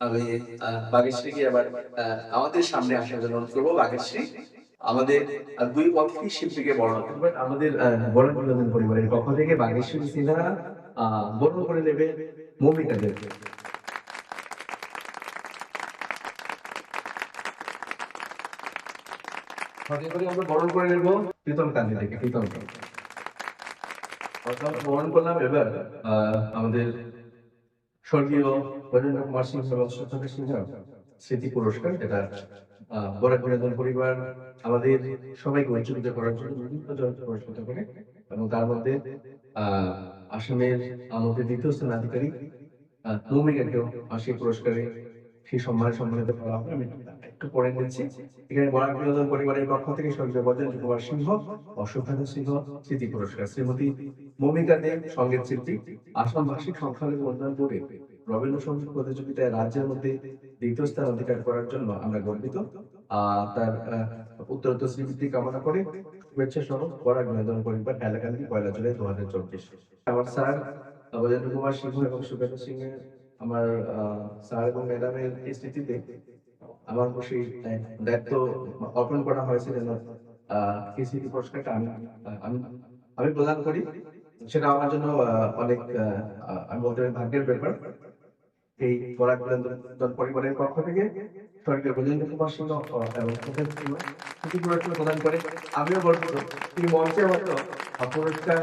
আমি আবার আমাদের সামনে আসার জন্য অনুরোধ করব। আমাদের দুই পথেই শিল্পীকে বর্ণনা করবেন আমাদের বরণ বিনোদন পরিবারের পক্ষ থেকে বাগেশ্বরী সিনহা বরণ করে নেবে মৌমিতাদের আমরা বরণ করে নেব প্রীতম কান্তি থেকে প্রীতম বরণ করলাম এবার আমাদের স্বর্গীয় কুমার এবং স্মৃতি পুরস্কার যেটা বিনোদন পরিবার আমাদের সবাইকে করার জন্য বিভিন্ন করে এবং তার মধ্যে আসামের আমাদের দ্বিতীয় স্থান আধিকারিক আহ, সেই পুরস্কারে সেই সম্মানে সম্মানিত করা হবে আমি একটু পরে নিচ্ছি এখানে বরাক বিনোদন পরিবারের পক্ষ থেকে স্বর্গীয় বরেন্দ্র কুমার সিংহ অশোকান্ত সিংহ, স্মৃতি পুরস্কার শ্রীমতী মৌমিকা দেব, সংগীত শিল্পী আসাম ভাষিক, সংখ্যালঘু উন্নয়ন বোর্ডে রবীন্দ্র সংগীত প্রতিযোগিতায় রাজ্যের মধ্যে দ্বিতীয় স্থান অধিকার করার জন্য আমরা গর্বিত। তার উত্তরোত্তর শ্রীবৃদ্ধি কামনা করে শুভেচ্ছা সহ বরাক বিনোদন পরিবার এলাকান্দি পয়লা জুলাই দু হাজার চব্বিশ। আমার স্যার বজেন্দ্র কুমার সিংহ এবং সুবেন্দ্র সিং এর আমার স্যার এবং ম্যাডামের স্মৃতিতে আমার সেই দায়িত্ব অর্পণ করা হয়েছে যেন আহ, পুরস্কারটা আমি আমি প্রদান করি। সেটা আমার জন্য অনেক আমি বলতে পারি ভাগ্যের ব্যাপার। এই বিনোদন পরিবারের পক্ষ থেকে বজেন্দ্র কুমার সিংহ এবং পুরস্কার প্রদান করে। আমিও গর্বিত তিনি মঞ্চে পুরস্কার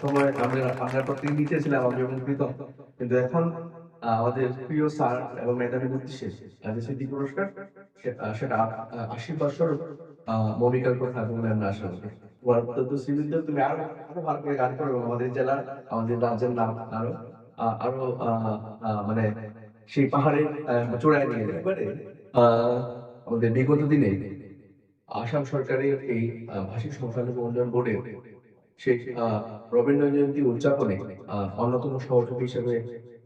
সময় আমরা আমরা প্রত্যেক নিচে ছিলাম আমি এবং কিন্তু এখন আমাদের প্রিয় স্যার এবং ম্যাডামের উদ্দেশ্যে স্মৃতি পুরস্কার সেটা স্বরূপ আহ, মমিকার কথা বলে আমরা আশা করি তোমার অত্যন্ত শ্রীবৃদ্ধ তুমি আরও আরও ভালো করে গান করবে আমাদের জেলা আমাদের রাজ্যের নাম আরও আরও মানে সেই পাহাড়ের চূড়ায় নিয়ে এবারে, আহ, আমাদের বিগত দিনে আসাম সরকারের এই ভাষিক সংখ্যালঘু উন্নয়ন বোর্ডের সেই রবীন্দ্র জয়ন্তী উদযাপনে অন্যতম সহযোগী হিসেবে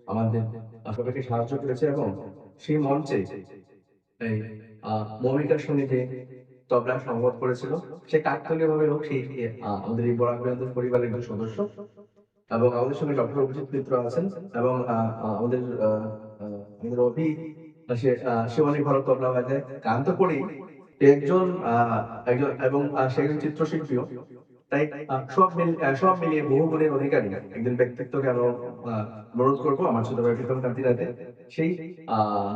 আমাদের সবাইকে সাহায্য করেছে এবং সেই মঞ্চে এই মমিতার সঙ্গে যে তবলা সংবাদ করেছিল, সে কাকতালীয় ভাবে হোক, সেই আমাদের এই বরাক পরিবারের একজন সদস্য এবং আমাদের সঙ্গে ডক্টর অভিজিৎ মিত্র আছেন এবং আমাদের আমাদের অভি সে সে অনেক ভালো তবলা বাজায় গান তো করি একজন একজন, এবং সে একজন চিত্রশিল্পীও। তাই সব মিল আহ, সব মিলিয়ে বহু গুণের অধিকারী। একজন ব্যক্তিত্বকে আহ, অনুরোধ করব আমার ছোট ভাই প্রীতম কান্তি রাতে সেই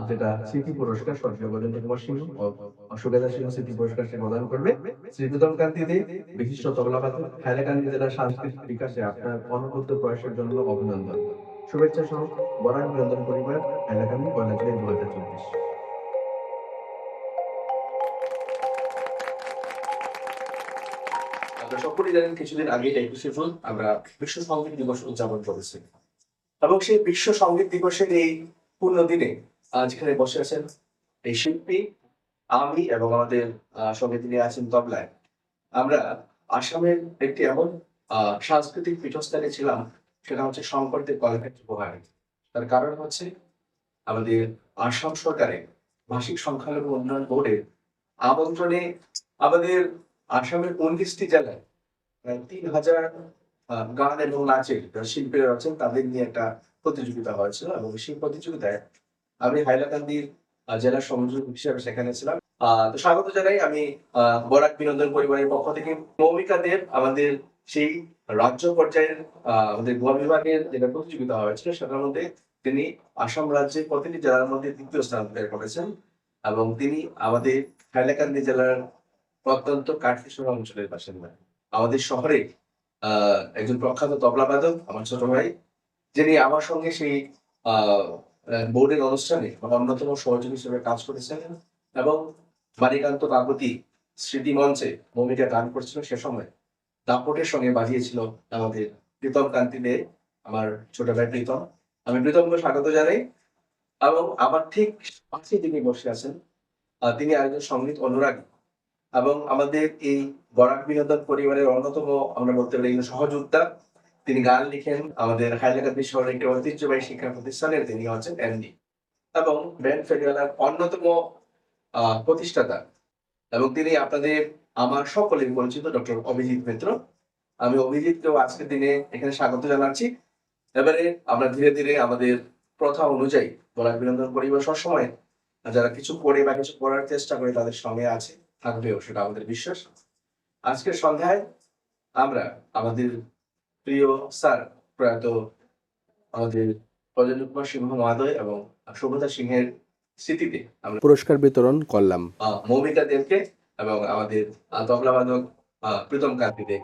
যেটা স্মৃতি পুরস্কার স্বর্গীয় বরেন্দ্র কুমার সিংহ ও সুবেদা সিংহ স্মৃতি পুরস্কার সে প্রদান করবে। শ্রী প্রীতম কান্তি দে বিশিষ্ট তবলাবাদক হাইলাকান্দি জেলার সাংস্কৃতিক বিকাশে আপনার অনবদ্য প্রয়াসের জন্য অভিনন্দন। শুভেচ্ছা সহ বরাক বিনোদন পরিবার হাইলাকান্দি পয়লা জুলাই দু হাজার চব্বিশ। আপনারা সকলেই জানেন কিছুদিন আগে একুশে জুন আমরা বিশ্ব সংগীত দিবস উদযাপন করেছি। এবং সেই বিশ্ব সংগীত দিবসের এই পূর্ণ দিনে যেখানে বসে আছেন এই শিল্পী, আমি এবং আমাদের সঙ্গে তিনি আছেন তবলায়। আমরা আসামের একটি এমন সাংস্কৃতিক পীঠস্থানে ছিলাম, সেটা হচ্ছে শঙ্করদেব কলেক্ষেত্র প্রভাব তার কারণ হচ্ছে আমাদের আসাম সরকারের ভাষিক সংখ্যালঘু উন্নয়ন বোর্ডের আমন্ত্রণে আমাদের আসামের উনত্রিশটি জেলায় তিন হাজার গান এবং নাচের শিল্পীরা আছেন তাদের নিয়ে একটা প্রতিযোগিতা হয়েছিল এবং সেই প্রতিযোগিতায় আমি হাইলাকান্দির জেলা সংযোজক হিসেবে সেখানে ছিলাম। তো স্বাগত জানাই আমি বরাক বিনোদন পরিবারের পক্ষ থেকে। মৌমিকা দেব, আমাদের সেই রাজ্য পর্যায়ের আমাদের গোয়া বিভাগের যেটা প্রতিযোগিতা হয়েছিল, সেটার মধ্যে তিনি আসাম রাজ্যের প্রতিটি জেলার মধ্যে দ্বিতীয় স্থান করেছেন এবং তিনি আমাদের হাইলাকান্দি জেলার প্রত্যন্ত কাঠকিশোর অঞ্চলের বাসিন্দা। আমাদের শহরে একজন প্রখ্যাত তবলাবাদক আমার ছোট ভাই, যিনি আমার সঙ্গে সেই বোর্ডের অনুষ্ঠানে অন্যতম সহযোগী হিসেবে কাজ করেছেন এবং মানিকান্ত কাকতি স্মৃতি মঞ্চে ভূমিকা গান করছিল সে সময়। দাপটের সঙ্গে বাজিয়েছিল আমাদের প্রীতম কান্তি দে, আমার ছোট ভাই প্রীতম। আমি প্রীতমকে স্বাগত জানাই এবং আমার ঠিক পাশে তিনি বসে আছেন তিনি একজন সংগীত অনুরাগী। এবং আমাদের এই বরাক বিনোদন পরিবারের অন্যতম, আমরা বলতে পারি সহযোদ্ধা তিনি গান লিখেন, আমাদের হাইলাকান্দি শহরের একটি ঐতিহ্যবাহী শিক্ষা প্রতিষ্ঠানের, তিনি হচ্ছেন এমডি। এবং ব্যান্ড ফেরিওয়ালার অন্যতম প্রতিষ্ঠাতা। এবং তিনি আপনাদের, আমার সকলের পরিচিত ডক্টর অভিজিৎ মিত্র। আমি অভিজিৎকেও আজকের দিনে এখানে স্বাগত জানাচ্ছি। এবারে আমরা ধীরে ধীরে আমাদের প্রথা অনুযায়ী বলাক বিনোদন পরিবার সবসময়, যারা কিছু করে বা কিছু করার চেষ্টা করে, তাদের সঙ্গে আছে। থাকবেও সেটা আমাদের বিশ্বাস। আজকের সন্ধ্যায় আমরা আমাদের প্রিয় স্যার প্রয়াত আমাদের প্রজেন্দ্র কুমার সিংহ মহাদয় এবং শুভতা সিংহের স্মৃতিতে আমরা পুরস্কার বিতরণ করলাম। আহ, মৌমিতা দেবকে এবং আমাদের তবলা তবলাবাদক প্রীতম প্রীতম কান্তিকে